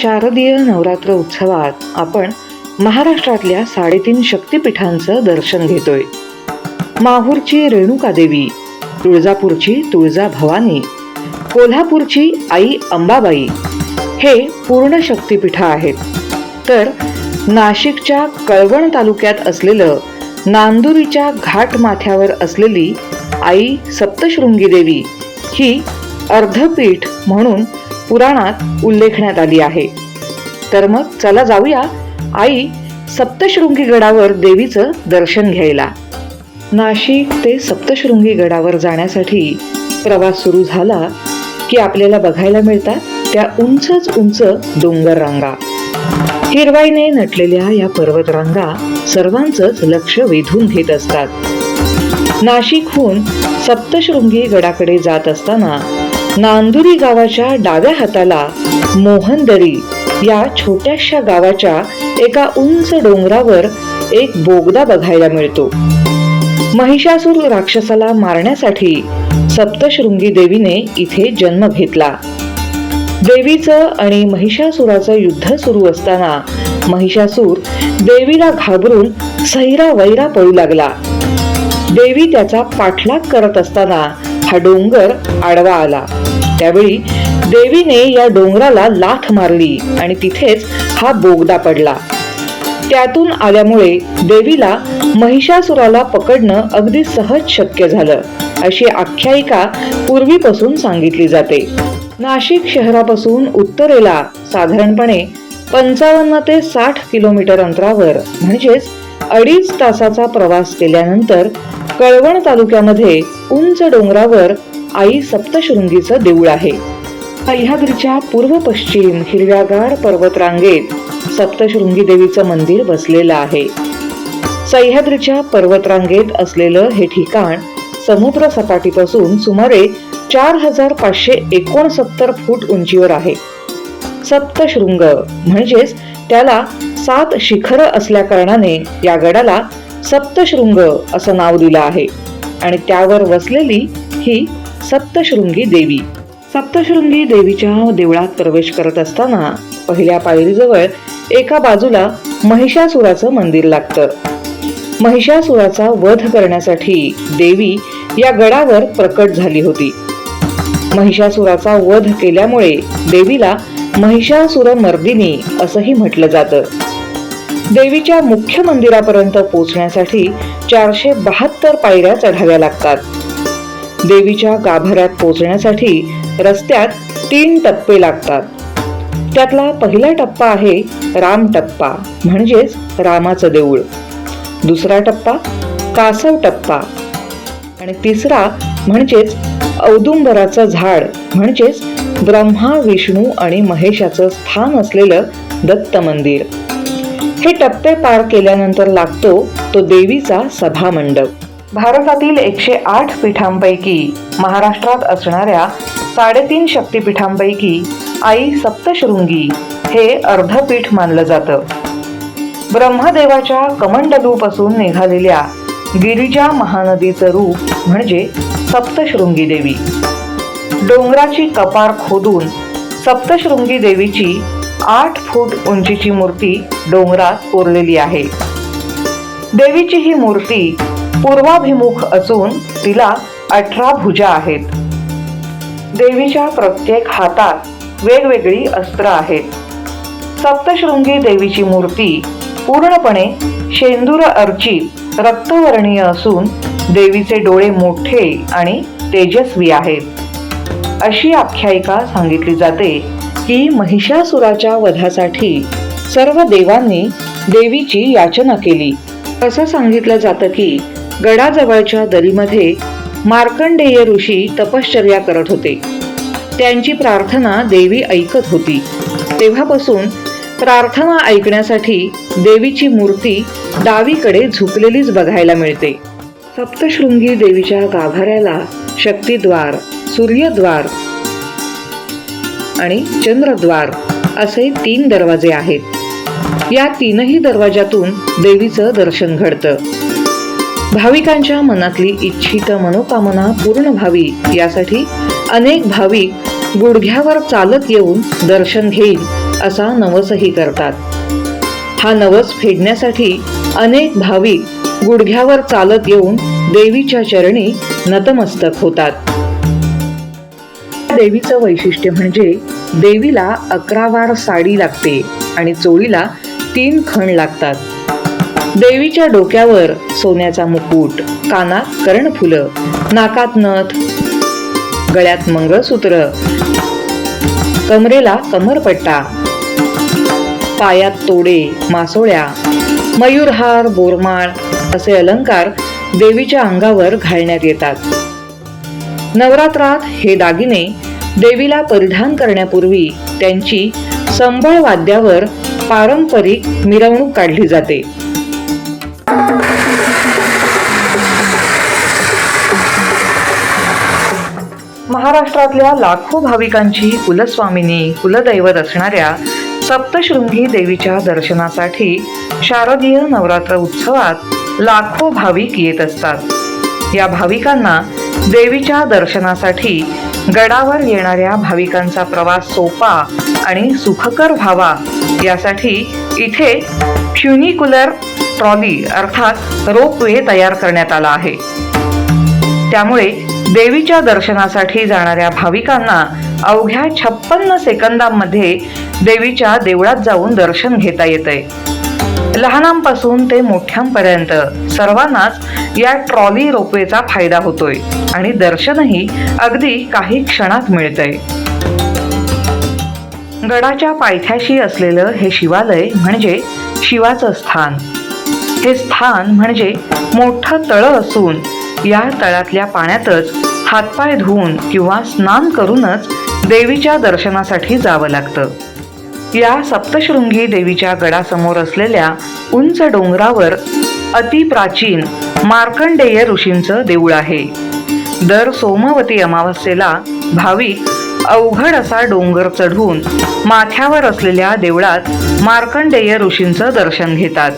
शारदीय नवरात्र उत्सवात आपण महाराष्ट्रातल्या साडेतीन शक्तिपीठांचं दर्शन घेतोय. माहूरची रेणुका देवी तुळजापूरची तुळजा भवानी कोल्हापूरची आई अंबाबाई हे पूर्ण शक्तिपीठं आहेत. तर नाशिकच्या कळवण तालुक्यात असलेलं नांदुरीच्या घाट माथ्यावर असलेली आई सप्तशृंगी देवी ही अर्धपीठ म्हणून पुराणात उल्लेखण्यात आली आहे. तर मग चला जाऊया आई सप्तशृंगी गडावर देवीचं दर्शन घ्यायला. नाशिक ते सप्तशृंगी गडावर जाण्यासाठी प्रवास सुरू झाला की आपल्याला बघायला मिळतात त्या उंचच उंच डोंगर रांगा. हिरवाईने नटलेल्या या पर्वतरांगा सर्वांचंच लक्ष वेधून घेत असतात. नाशिकहून सप्तशृंगी गडाकडे जात असताना नांदुरी गावाच्या डाव्या हाताला मोहनदरी या छोट्याशा गावाच्या एका उंच डोंगरावर एक बोगदा बघायला मिळतो. महिषासूर राक्षसाला मारण्यासाठी सप्तशृंगी देवीने इथे जन्म घेतला. देवीचं आणि महिषासुराचं युद्ध सुरू असताना महिषासूर देवीला घाबरून सैरा वैरा पळू लागला. देवी त्याचा पाठलाग करत असताना हा डोंगर आडवा आला. त्यावेळी देवीने या डोंगराला लाथ मारली आणि तिथेच हा बोगदा पडला. त्यातून आल्यामुळे देवीला महिषासुराला पकडणं अगदी सहज शक्य झालं अशी आख्यायिका पूर्वीपासून सांगितली जाते. नाशिक शहरापासून उत्तरेला साधारणपणे पंचावन्न ते साठ किलोमीटर अंतरावर म्हणजेच अडीच तासाचा प्रवास केल्यानंतर कळवण तालुक्यामध्ये उंच डोंगरावर आई सप्तशृंगीचं देऊळ आहे. सह्याद्रीच्या पूर्व पश्चिम हिरव्यागार पर्वतरांगेत सप्तशृंगी देवीचं मंदिर बसलेलं आहे. सह्याद्रीच्या पर्वतरांगेत असलेलं हे ठिकाण समुद्र सपाटीपासून सुमारे चार हजार पाचशे एकोणसत्तर फूट उंचीवर आहे. सप्तशृंग म्हणजेच त्याला सात शिखर असल्या कारणाने या गडाला सप्तशृंग असं नाव दिलं आहे. आणि त्यावर वसलेली ही सप्तशृंगी देवी. सप्तशृंगी देवीच्या देवळात प्रवेश करत असताना पहिल्या पायरीजवळ एका बाजूला महिषासुराचं मंदिर लागतं. महिषासुराचा वध करण्यासाठी देवी या गडावर प्रकट झाली होती. महिषासुराचा वध केल्यामुळे देवीला महिषासुर मर्दिनी असंही म्हटलं जातं. देवीच्या मुख्य मंदिरापर्यंत पोहोचण्यासाठी चारशे बहात्तर पायऱ्या चढाव्या लागतात. देवीच्या गाभाऱ्यात पोहोचण्यासाठी रस्त्यात तीन टप्पे लागतात. त्यातला पहिला टप्पा आहे राम टप्पा म्हणजेच रामाचं देऊळ. दुसरा टप्पा कासव टप्पा. आणि तिसरा म्हणजेच औदुंबराचं झाड म्हणजेच ब्रह्मा विष्णू आणि महेशाचं स्थान असलेलं दत्त मंदिर. हे टप्पे पार केल्यानंतर लागतो तो देवीचा सभा मंडप भारतातील एकशे आठ पीठांपैकी महाराष्ट्रात असणाऱ्या साडेतीन शक्तिपीठांपैकी आई सप्तशृंगी हे अर्धपीठ मानलं जातं. ब्रह्मदेवाच्या कमंडलूपासून निघालेल्या गिरिजा महानदीचं रूप म्हणजे सप्तशृंगी देवी. डोंगराची कपार खोदून सप्तशृंगी देवीची आठ फूट उंचीची मूर्ती डोंगरात कोरलेली आहे. देवीची ही मूर्ती पूर्वाभिमुख असून तिला अठरा भुजा आहेत. देवीच्या प्रत्येक हातात वेगवेगळी अस्त्र आहेत. सप्तशृंगी देवीची मूर्ती पूर्णपणे शेंदूर अर्चित रक्तवर्णीय असून देवीचे डोळे मोठे आणि तेजस्वी आहेत. अशी आख्यायिका सांगितली जाते. की महिषासुराच्या वधासाठी सर्व देवांनी देवीची याचना केली. असं सांगितलं जातं की गडाजवळच्या दरीमध्ये मार्कंडेय ऋषी तपश्चर्या करत होते. त्यांची प्रार्थना देवी ऐकत होती. तेव्हापासून प्रार्थना ऐकण्यासाठी देवीची मूर्ती डावीकडे झुकलेलीच बघायला मिळते. सप्तशृंगी देवीच्या गाभाऱ्याला शक्तिद्वार सूर्यद्वार आणि चंद्रद्वार असे तीन दरवाजे आहेत. या तीनही दरवाजातून देवीचं दर्शन घडतं. भाविकांच्या मनातली इच्छित मनोकामना पूर्ण व्हावी यासाठी अनेक भाविक गुडघ्यावर चालत येऊन दर्शन घेईल असा नवसही करतात. हा नवस फेडण्यासाठी अनेक भाविक गुडघ्यावर चालत येऊन देवीच्या चरणी नतमस्तक होतात. देवीचं वैशिष्ट्य म्हणजे देवीला अकरा वार साडी लागते आणि चोळीला तीन खण लागतात. देवीच्या डोक्यावर सोन्याचा मुकुट कानात कर्णफुलं नाकात नथ गळ्यात मंगळसूत्र कमरेला कमरपट्टा पायात तोडे मासोळ्या मयूरहार बोरमाळ असे अलंकार देवीच्या अंगावर घालण्यात येतात. नवरात्रात हे दागिने देवीला परिधान करण्यापूर्वी त्यांची संबळ वाद्यावर पारंपरिक मिरवणूक काढली जाते. महाराष्ट्रातल्या लाखो भाविकांची कुलस्वामिनी कुलदैवत असणाऱ्या सप्तशृंगी देवीच्या दर्शनासाठी शारदीय नवरात्र उत्सवात लाखो भाविक येत असतात. या भाविकांना देवीच्या दर्शनासाठी गडावर येणाऱ्या भाविकांचा प्रवास सोपा आणि सुखकर व्हावा यासाठी इथे फ्युनिक्युलर ट्रॉली अर्थात रोपवे तयार करण्यात आला आहे. त्यामुळे देवीच्या दर्शनासाठी जाणाऱ्या भाविकांना अवघ्या छप्पन्न सेकंदांमध्ये देवीच्या देवळात जाऊन दर्शन घेता येतंय. लहानांपासून ते मोठ्यांपर्यंत सर्वांनाच या ट्रॉली रोपवेचा फायदा होतोय आणि दर्शनही अगदी काही क्षणात मिळतंय. गडाच्या पायथ्याशी असलेलं हे शिवालय म्हणजे शिवाचं स्थान. हे स्थान म्हणजे मोठं तळं असून या तळातल्या पाण्यातच हातपाय धुवून किंवा स्नान करूनच देवीच्या दर्शनासाठी जावं लागतं. या सप्तशृंगी देवीच्या गडासमोर असलेल्या उंच डोंगरावर अतिप्राचीन मार्कंडेय ऋषींचं देऊळ आहे. दर सोमवती अमावस्येला भाविक अवघड असा डोंगर चढून माथ्यावर असलेल्या देवळात मार्कंडेय ऋषींचं दर्शन घेतात.